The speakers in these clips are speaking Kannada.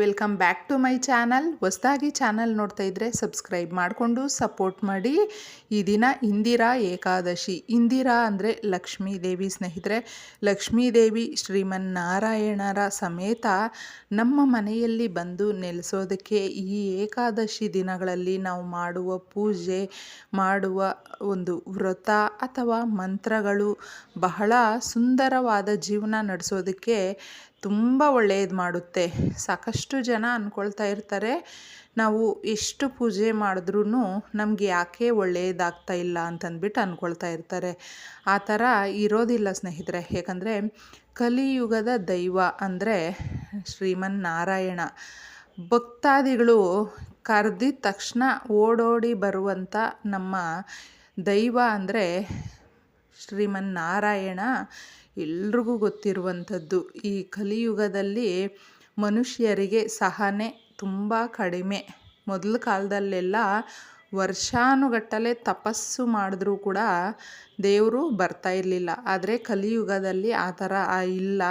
Welcome back to my channel. ಹೊಸದಾಗಿ ಚಾನಲ್ ನೋಡ್ತಾ ಇದ್ದರೆ ಸಬ್ಸ್ಕ್ರೈಬ್ ಮಾಡಿಕೊಂಡು ಸಪೋರ್ಟ್ ಮಾಡಿ. ಈ ದಿನ ಇಂದಿರಾ ಏಕಾದಶಿ. ಇಂದಿರಾ ಅಂದರೆ ಲಕ್ಷ್ಮೀ ದೇವಿ ಸ್ನೇಹಿತರೆ, ಲಕ್ಷ್ಮೀ ದೇವಿ ಶ್ರೀಮನ್ನಾರಾಯಣರ ಸಮೇತ ನಮ್ಮ ಮನೆಯಲ್ಲಿ ಬಂದು ನೆಲೆಸೋದಕ್ಕೆ ಈ ಏಕಾದಶಿ ದಿನಗಳಲ್ಲಿ ನಾವು ಮಾಡುವ ಪೂಜೆ, ಮಾಡುವ ಒಂದು ವ್ರತ ಅಥವಾ ಮಂತ್ರಗಳು ಬಹಳ ಸುಂದರವಾದ ಜೀವನ ನಡೆಸೋದಕ್ಕೆ ತುಂಬ ಒಳ್ಳೆಯದು ಮಾಡುತ್ತೆ. ಸಾಕಷ್ಟು ಜನ ಅಂದ್ಕೊಳ್ತಾ ಇರ್ತಾರೆ, ನಾವು ಎಷ್ಟು ಪೂಜೆ ಮಾಡಿದ್ರೂ ನಮಗೆ ಯಾಕೆ ಒಳ್ಳೆಯದಾಗ್ತಾ ಇಲ್ಲ ಅಂತಂದ್ಬಿಟ್ಟು ಅಂದ್ಕೊಳ್ತಾ ಇರ್ತಾರೆ. ಆ ಥರ ಇರೋದಿಲ್ಲ ಸ್ನೇಹಿತರೆ, ಯಾಕಂದರೆ ಕಲಿಯುಗದ ದೈವ ಅಂದರೆ ಶ್ರೀಮನ್ನಾರಾಯಣ. ಭಕ್ತಾದಿಗಳು ಕರೆದಿದ ತಕ್ಷಣ ಓಡೋಡಿ ಬರುವಂಥ ನಮ್ಮ ದೈವ ಅಂದರೆ ಶ್ರೀಮನ್ನಾರಾಯಣ. ಎಲ್ರಿಗೂ ಗೊತ್ತಿರುವಂಥದ್ದು, ಈ ಕಲಿಯುಗದಲ್ಲಿ ಮನುಷ್ಯರಿಗೆ ಸಹನೆ ತುಂಬ ಕಡಿಮೆ. ಮೊದಲ ಕಾಲದಲ್ಲೆಲ್ಲ ವರ್ಷಾನುಗಟ್ಟಲೆ ತಪಸ್ಸು ಮಾಡಿದ್ರೂ ಕೂಡ ದೇವರು ಬರ್ತಾ ಇರಲಿಲ್ಲ. ಆದರೆ ಕಲಿಯುಗದಲ್ಲಿ ಆ ಥರ ಇಲ್ಲ.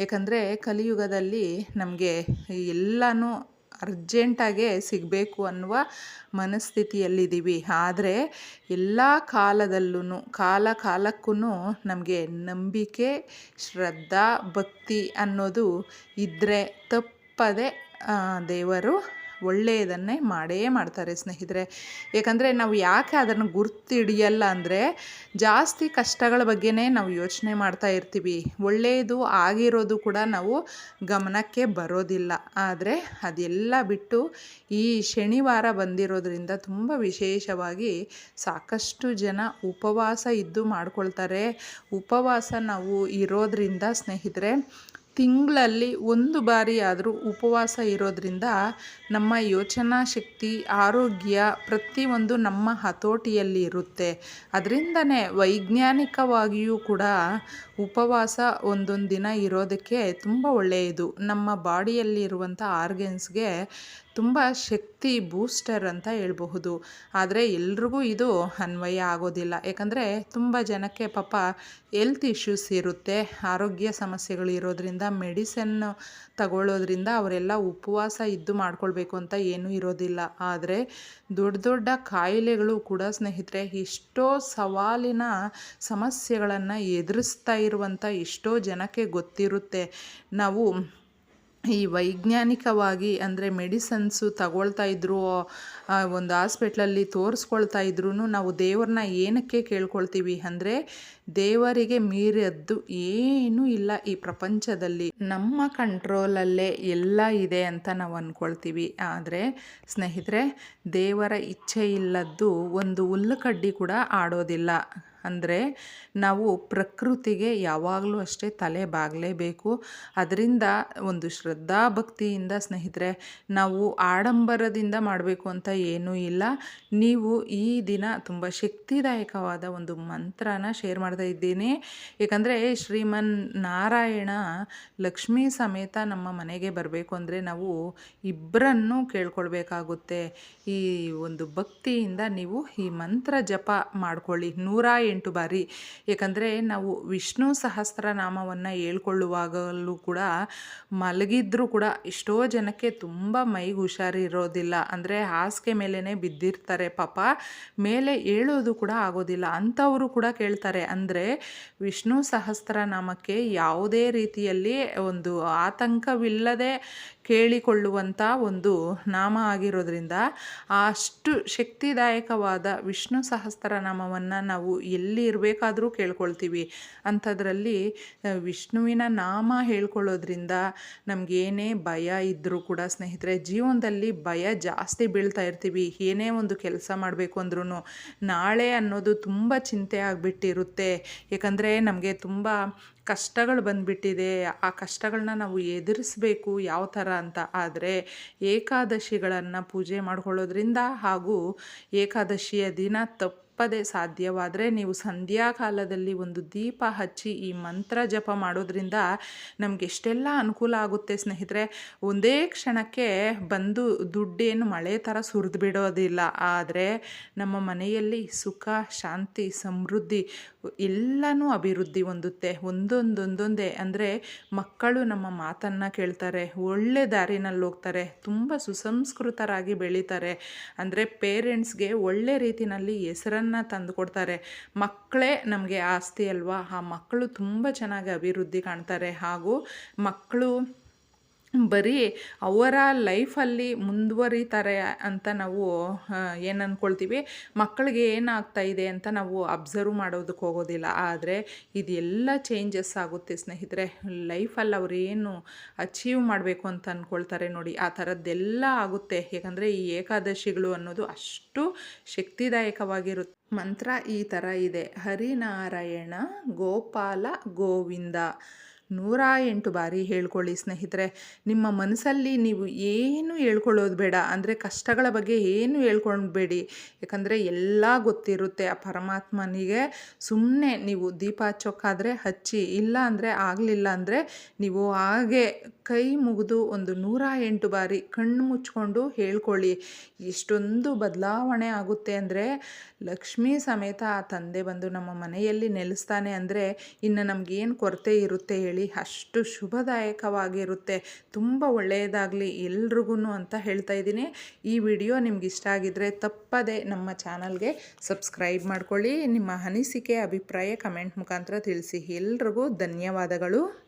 ಯಾಕಂದರೆ ಕಲಿಯುಗದಲ್ಲಿ ನಮಗೆ ಎಲ್ಲನೂ ಅರ್ಜೆಂಟಾಗೆ ಸಿಗಬೇಕು ಅನ್ನುವ ಮನಸ್ಥಿತಿಯಲ್ಲಿದ್ದೀವಿ. ಆದರೆ ಎಲ್ಲ ಕಾಲದಲ್ಲೂ ಕಾಲ ಕಾಲಕ್ಕೂ ನಮಗೆ ನಂಬಿಕೆ, ಶ್ರದ್ಧಾ, ಭಕ್ತಿ ಅನ್ನೋದು ಇದ್ದರೆ ತಪ್ಪದೆ ದೇವರು ಒಳ್ಳೆಯದನ್ನೇ ಮಾಡೇ ಮಾಡ್ತಾರೆ ಸ್ನೇಹಿತರೆ. ಏಕೆಂದರೆ ನಾವು ಯಾಕೆ ಅದನ್ನು ಗುರ್ತಿಡಿಯಲ್ಲ ಅಂದರೆ ಜಾಸ್ತಿ ಕಷ್ಟಗಳ ಬಗ್ಗೆನೇ ನಾವು ಯೋಚನೆ ಮಾಡ್ತಾ ಇರ್ತೀವಿ. ಒಳ್ಳೆಯದು ಆಗಿರೋದು ಕೂಡ ನಾವು ಗಮನಕ್ಕೆ ಬರೋದಿಲ್ಲ. ಆದರೆ ಅದೆಲ್ಲ ಬಿಟ್ಟು ಈ ಶನಿವಾರ ಬಂದಿರೋದ್ರಿಂದ ತುಂಬ ವಿಶೇಷವಾಗಿ ಸಾಕಷ್ಟು ಜನ ಉಪವಾಸ ಇದ್ದು ಮಾಡ್ಕೊಳ್ತಾರೆ. ಉಪವಾಸ ನಾವು ಇರೋದ್ರಿಂದ ಸ್ನೇಹಿತರೆ ತಿಂಗಳಲ್ಲಿ ಒಂದು ಬಾರಿ ಆದರೂ ಉಪವಾಸ ಇರೋದ್ರಿಂದ ನಮ್ಮ ಯೋಚನಾ ಶಕ್ತಿ, ಆರೋಗ್ಯ ಪ್ರತಿಯೊಂದು ನಮ್ಮ ಹತೋಟಿಯಲ್ಲಿ ಇರುತ್ತೆ. ಅದರಿಂದನೇ ವೈಜ್ಞಾನಿಕವಾಗಿಯೂ ಕೂಡ ಉಪವಾಸ ಒಂದೊಂದು ದಿನ ಇರೋದಕ್ಕೆ ತುಂಬ ಒಳ್ಳೆಯದು. ನಮ್ಮ ಬಾಡಿಯಲ್ಲಿರುವಂಥ ಆರ್ಗನ್ಸ್ಗೆ ತುಂಬ ಶಕ್ತಿ ಬೂಸ್ಟರ್ ಅಂತ ಹೇಳ್ಬಹುದು. ಆದರೆ ಎಲ್ರಿಗೂ ಇದು ಅನ್ವಯ ಆಗೋದಿಲ್ಲ. ಯಾಕಂದರೆ ತುಂಬ ಜನಕ್ಕೆ ಪಾಪ ಎಲ್ತ್ ಇಶ್ಯೂಸ್ ಇರುತ್ತೆ. ಆರೋಗ್ಯ ಸಮಸ್ಯೆಗಳು ಇರೋದ್ರಿಂದ ಮೆಡಿಸನ್ ತಗೊಳ್ಳೋದ್ರಿಂದ ಅವರೆಲ್ಲ ಉಪವಾಸ ಇದ್ದು ಮಾಡ್ಕೊಳ್ಬೇಕು ಅಂತ ಏನೂ ಇರೋದಿಲ್ಲ. ಆದರೆ ದೊಡ್ಡ ದೊಡ್ಡ ಕಾಯಿಲೆಗಳು ಕೂಡ ಸ್ನೇಹಿತರೆ, ಎಷ್ಟೋ ಸವಾಲಿನ ಸಮಸ್ಯೆಗಳನ್ನು ಎದುರಿಸ್ತಾ ಇರುವಂಥ ಎಷ್ಟೋ ಜನಕ್ಕೆ ಗೊತ್ತಿರುತ್ತೆ. ನಾವು ಈ ವೈಜ್ಞಾನಿಕವಾಗಿ ಅಂದರೆ ಮೆಡಿಸನ್ಸು ತಗೊಳ್ತಾ ಇದ್ದರೂ ಒಂದು ಹಾಸ್ಪಿಟ್ಲಲ್ಲಿ ತೋರಿಸ್ಕೊಳ್ತಾ ಇದ್ರೂ ನಾವು ದೇವ್ರನ್ನ ಏನಕ್ಕೆ ಕೇಳ್ಕೊಳ್ತೀವಿ ಅಂದರೆ ದೇವರಿಗೆ ಮೀರಿದ್ದು ಏನೂ ಇಲ್ಲ ಈ ಪ್ರಪಂಚದಲ್ಲಿ. ನಮ್ಮ ಕಂಟ್ರೋಲಲ್ಲೇ ಎಲ್ಲ ಇದೆ ಅಂತ ನಾವು ಅಂದ್ಕೊಳ್ತೀವಿ ಆದರೆ ಸ್ನೇಹಿತರೆ, ದೇವರ ಇಚ್ಛೆ ಇಲ್ಲದ್ದು ಒಂದು ಹುಲ್ಲು ಕಡ್ಡಿ ಕೂಡ ಆಡೋದಿಲ್ಲ. ಅಂದರೆ ನಾವು ಪ್ರಕೃತಿಗೆ ಯಾವಾಗಲೂ ಅಷ್ಟೇ ತಲೆ ಬಾಗಲೇಬೇಕು. ಅದರಿಂದ ಒಂದು ಶ್ರದ್ಧಾ ಭಕ್ತಿಯಿಂದ ಸ್ನೇಹಿತರೆ, ನಾವು ಆಡಂಬರದಿಂದ ಮಾಡಬೇಕು ಅಂತ ಏನೂ ಇಲ್ಲ. ನೀವು ಈ ದಿನ ತುಂಬ ಶಕ್ತಿದಾಯಕವಾದ ಒಂದು ಮಂತ್ರನ ಶೇರ್ ಮಾಡ್ತಾ ಇದ್ದೀನಿ. ಏಕೆಂದರೆ ಶ್ರೀಮನ್ ನಾರಾಯಣ ಲಕ್ಷ್ಮೀ ಸಮೇತ ನಮ್ಮ ಮನೆಗೆ ಬರಬೇಕು ಅಂದರೆ ನಾವು ಇಬ್ಬರನ್ನು ಕೇಳ್ಕೊಳ್ಬೇಕಾಗುತ್ತೆ. ಈ ಒಂದು ಭಕ್ತಿಯಿಂದ ನೀವು ಈ ಮಂತ್ರ ಜಪ ಮಾಡ್ಕೊಳ್ಳಿ. ನೂರ ಎಂಟು ಬಾರಿ. ಏಕೆಂದರೆ ನಾವು ವಿಷ್ಣು ಸಹಸ್ರನಾಮವನ್ನು ಹೇಳ್ಕೊಳ್ಳುವಾಗಲೂ ಕೂಡ ಮಲಗಿದ್ರೂ ಕೂಡ ಎಷ್ಟೋ ಜನಕ್ಕೆ ತುಂಬ ಮೈಗೆ ಹುಷಾರಿರೋದಿಲ್ಲ ಅಂದರೆ ಹಾಸಿಗೆ ಮೇಲೇ ಬಿದ್ದಿರ್ತಾರೆ ಪಾಪ. ಮೇಲೆ ಹೇಳೋದು ಕೂಡ ಆಗೋದಿಲ್ಲ. ಅಂಥವರು ಕೂಡ ಕೇಳ್ತಾರೆ. ಅಂದರೆ ವಿಷ್ಣು ಸಹಸ್ರನಾಮಕ್ಕೆ ಯಾವುದೇ ರೀತಿಯಲ್ಲಿ ಒಂದು ಆತಂಕವಿಲ್ಲದೆ ಕೇಳಿಕೊಳ್ಳುವಂಥ ಒಂದು ನಾಮ ಆಗಿರೋದ್ರಿಂದ ಅಷ್ಟು ಶಕ್ತಿದಾಯಕವಾದ ವಿಷ್ಣು ಸಹಸ್ರನಾಮವನ್ನು ನಾವು ಎಲ್ಲಿ ಇರಬೇಕಾದರೂ ಕೇಳ್ಕೊಳ್ತೀವಿ. ಅಂಥದ್ರಲ್ಲಿ ವಿಷ್ಣುವಿನ ನಾಮ ಹೇಳ್ಕೊಳ್ಳೋದ್ರಿಂದ ನಮಗೇನೇ ಭಯ ಇದ್ದರೂ ಕೂಡ ಸ್ನೇಹಿತರೆ, ಜೀವನದಲ್ಲಿ ಭಯ ಜಾಸ್ತಿ ಬೀಳ್ತಾ ಇರ್ತೀವಿ. ಏನೇ ಒಂದು ಕೆಲಸ ಮಾಡಬೇಕು ಅಂದ್ರೂ ನಾಳೆ ಅನ್ನೋದು ತುಂಬ ಚಿಂತೆ ಆಗಿಬಿಟ್ಟಿರುತ್ತೆ. ಯಾಕಂದರೆ ನಮಗೆ ತುಂಬ ಕಷ್ಟಗಳು ಬಂದುಬಿಟ್ಟಿದೆ. ಆ ಕಷ್ಟಗಳನ್ನ ನಾವು ಎದುರಿಸ್ಬೇಕು ಯಾವ ಥರ ಅಂತ. ಆದರೆ ಏಕಾದಶಿಗಳನ್ನು ಪೂಜೆ ಮಾಡ್ಕೊಳ್ಳೋದ್ರಿಂದ ಹಾಗೂ ಏಕಾದಶಿಯ ದಿನ ತಪ್ಪು ತಪ್ಪದೆ ಸಾಧ್ಯವಾದರೆ ನೀವು ಸಂಧ್ಯಾ ಕಾಲದಲ್ಲಿ ಒಂದು ದೀಪ ಹಚ್ಚಿ ಈ ಮಂತ್ರ ಜಪ ಮಾಡೋದ್ರಿಂದ ನಮಗೆ ಎಷ್ಟೆಲ್ಲ ಅನುಕೂಲ ಆಗುತ್ತೆ ಸ್ನೇಹಿತರೆ. ಒಂದೇ ಕ್ಷಣಕ್ಕೆ ಬಂದು ದುಡ್ಡೇನು ಮಳೆ ಥರ ಸುರಿದು ಬಿಡೋದಿಲ್ಲ. ಆದರೆ ನಮ್ಮ ಮನೆಯಲ್ಲಿ ಸುಖ, ಶಾಂತಿ, ಸಮೃದ್ಧಿ ಎಲ್ಲನೂ ಅಭಿವೃದ್ಧಿ ಹೊಂದುತ್ತೆ. ಒಂದೊಂದೊಂದೊಂದೇ ಅಂದರೆ ಮಕ್ಕಳು ನಮ್ಮ ಮಾತನ್ನು ಕೇಳ್ತಾರೆ, ಒಳ್ಳೆ ದಾರಿನಲ್ಲಿ ಹೋಗ್ತಾರೆ, ತುಂಬ ಸುಸಂಸ್ಕೃತರಾಗಿ ಬೆಳೀತಾರೆ. ಅಂದರೆ ಪೇರೆಂಟ್ಸ್ಗೆ ಒಳ್ಳೆ ರೀತಿಯಲ್ಲಿ ಹೆಸರನ್ನು ತಂದು ಕೊಡ್ತಾರೆ. ಮಕ್ಕಳೇ ನಮಗೆ ಆಸ್ತಿ ಅಲ್ವಾ? ಆ ಮಕ್ಕಳು ತುಂಬ ಚೆನ್ನಾಗಿ ಅಭಿವೃದ್ಧಿ ಕಾಣ್ತಾರೆ. ಹಾಗೂ ಮಕ್ಕಳು ಬರೀ ಅವರ ಲೈಫಲ್ಲಿ ಮುಂದುವರಿತಾರೆ ಅಂತ ನಾವು ಏನು ಅಂದ್ಕೊಳ್ತೀವಿ ಮಕ್ಕಳಿಗೆ ಏನಾಗ್ತಾ ಇದೆ ಅಂತ ನಾವು ಅಬ್ಸರ್ವ್ ಮಾಡೋದಕ್ಕೆ ಹೋಗೋದಿಲ್ಲ. ಆದರೆ ಇದೆಲ್ಲ ಚೇಂಜಸ್ ಆಗುತ್ತೆ ಸ್ನೇಹಿತರೆ. ಲೈಫಲ್ಲಿ ಅವ್ರು ಏನು ಅಚೀವ್ ಮಾಡಬೇಕು ಅಂತ ಅಂದ್ಕೊಳ್ತಾರೆ ನೋಡಿ. ಆ ಥರದ್ದೆಲ್ಲ ಆಗುತ್ತೆ. ಏಕೆಂದರೆ ಈ ಏಕಾದಶಿಗಳು ಅನ್ನೋದು ಅಷ್ಟು ಶಕ್ತಿದಾಯಕವಾಗಿರುತ್ತೆ. ಮಂತ್ರ ಈ ಥರ ಇದೆ. ಹರಿನಾರಾಯಣ ಗೋಪಾಲ ಗೋವಿಂದ. ನೂರ ಎಂಟು ಬಾರಿ ಹೇಳ್ಕೊಳ್ಳಿ ಸ್ನೇಹಿತರೆ. ನಿಮ್ಮ ಮನಸ್ಸಲ್ಲಿ ನೀವು ಏನು ಹೇಳ್ಕೊಳ್ಳೋದು ಬೇಡ. ಅಂದರೆ ಕಷ್ಟಗಳ ಬಗ್ಗೆ ಏನು ಹೇಳ್ಕೊಳ್ಬೇಡಿ. ಯಾಕಂದರೆ ಎಲ್ಲ ಗೊತ್ತಿರುತ್ತೆ. ಆ ಪರಮಾತ್ಮನಿಗೆ ಸುಮ್ಮನೆ ನೀವು ದೀಪ ಹಚ್ಚೋಕ್ಕಾದರೆ ಹಚ್ಚಿ, ಇಲ್ಲ ಅಂದರೆ ಆಗಲಿಲ್ಲ ಅಂದರೆ ನೀವು ಹಾಗೆ ಕೈ ಮುಗಿದು ಒಂದು ನೂರ ಎಂಟು ಬಾರಿ ಕಣ್ಣು ಮುಚ್ಕೊಂಡು ಹೇಳ್ಕೊಳ್ಳಿ. ಎಷ್ಟೊಂದು ಬದಲಾವಣೆ ಆಗುತ್ತೆ ಅಂದರೆ ಲಕ್ಷ್ಮೀ ಸಮೇತ ಆ ತಂದೆ ಬಂದು ನಮ್ಮ ಮನೆಯಲ್ಲಿ ನೆಲೆಸ್ತಾನೆ ಅಂದರೆ ಇನ್ನು ನಮಗೇನು ಕೊರತೆ ಇರುತ್ತೆ ಹೇಳಿ. ಅಷ್ಟು ಶುಭದಾಯಕವಾಗಿರುತ್ತೆ. ತುಂಬ ಒಳ್ಳೆಯದಾಗಲಿ ಎಲ್ರಿಗೂ ಅಂತ ಹೇಳ್ತಾ ಇದ್ದೀನಿ. ಈ ವಿಡಿಯೋ ನಿಮ್ಗೆ ಇಷ್ಟ ಆಗಿದ್ರೆ ತಪ್ಪದೆ ನಮ್ಮ ಚಾನಲ್ಗೆ ಸಬ್ಸ್ಕ್ರೈಬ್ ಮಾಡ್ಕೊಳ್ಳಿ. ನಿಮ್ಮ ಅನಿಸಿಕೆ, ಅಭಿಪ್ರಾಯ ಕಮೆಂಟ್ ಮುಖಾಂತರ ತಿಳಿಸಿ. ಎಲ್ರಿಗೂ ಧನ್ಯವಾದಗಳು.